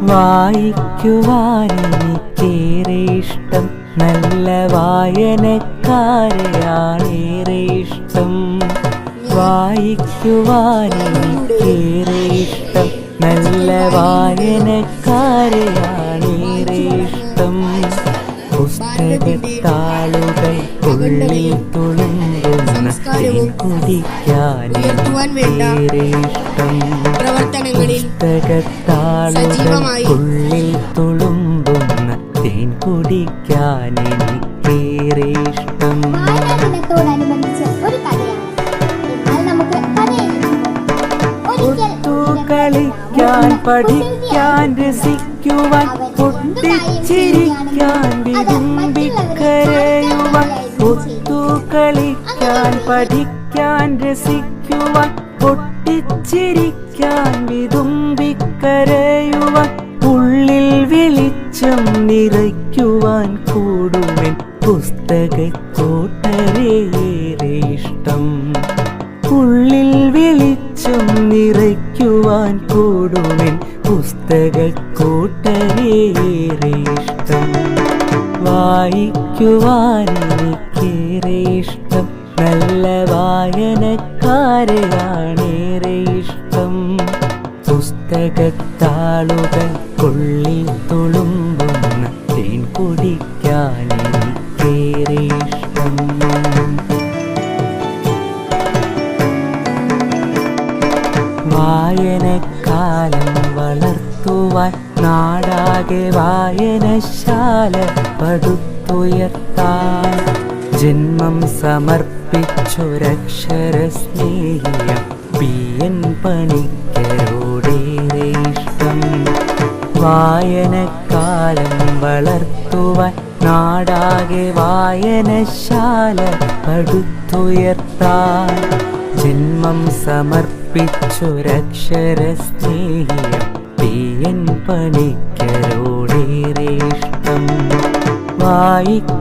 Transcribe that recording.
വായിക്കുവാൻ എനിക്കേറെ ഇഷ്ടം. നല്ല വായനക്കാരെയാണേറെ ഇഷ്ടം വായിക്കുവാൻ എനിക്കേറെ ഇഷ്ടം. നല്ല വായനക്കാരെയാണേറെ ഇഷ്ടം പുസ്തകത്താളുകൾ ഉള്ളിൽ തുളുമ്പുന്ന കുടിക്കാൻ ഏറെ ഇഷ്ടം. പുസ്തകത്താളുകൾക്കുള്ളിൽ തുളുമ്പുന്ന തേൻ കുടിക്കാൻ എനിക്കേറെ ഇഷ്ടം. കളിക്കാൻ പഠിക്കാൻ രസിക്കുവാൻ പൊട്ടിച്ചിരിക്കാൻ വിരുമ്പിക്കരയുവാൻ ഒത്തു കളിക്കാൻ പഠിക്കാൻ രസിക്കുവാൻ പൊട്ടിച്ചിരിക്കാൻ വിതുമ്പിക്കരയുവാൻ ഉള്ളിൽ വെളിച്ചം നിറയ്ക്കുവാൻ കൂടുമെൻ പുസ്തകക്കോട്ടരേറെ ഇഷ്ടം ഉള്ളിൽ വെളിച്ചം നിറയ്ക്കുവാൻ കൂടുമെൻ പുസ്തകക്കൂട്ടരേറെ ഇഷ്ടം വായിക്കുവാൻ എനിക്കേറെ ഇഷ്ടം. നല്ല വായനക്കാരെയാണേറെ ഇഷ്ടം. പുസ്തകത്താളുകൾക്കുള്ളിൽ തുളുമ്പുന്ന തേൻ കുടിക്കാൻ എനിക്കേറെ ഇഷ്ടം. വായനക്കാലം വളർത്തുവാൻ നാടാകെ വായനശാല പടുത്തുയർത്താൻ ജന്മം സ്നേഹിയ പി എൻ പണിക്കരോടേറെ ഇഷ്ടം. വായനക്കാലം വളർത്തുവാൻ നാടാകെ വായനശാല പടുത്തുയർത്താൻ. ജന്മം സ്നേഹിയ പി എൻ പണിക്കരോടേറെ ഇഷ്ടം. വായിക്ക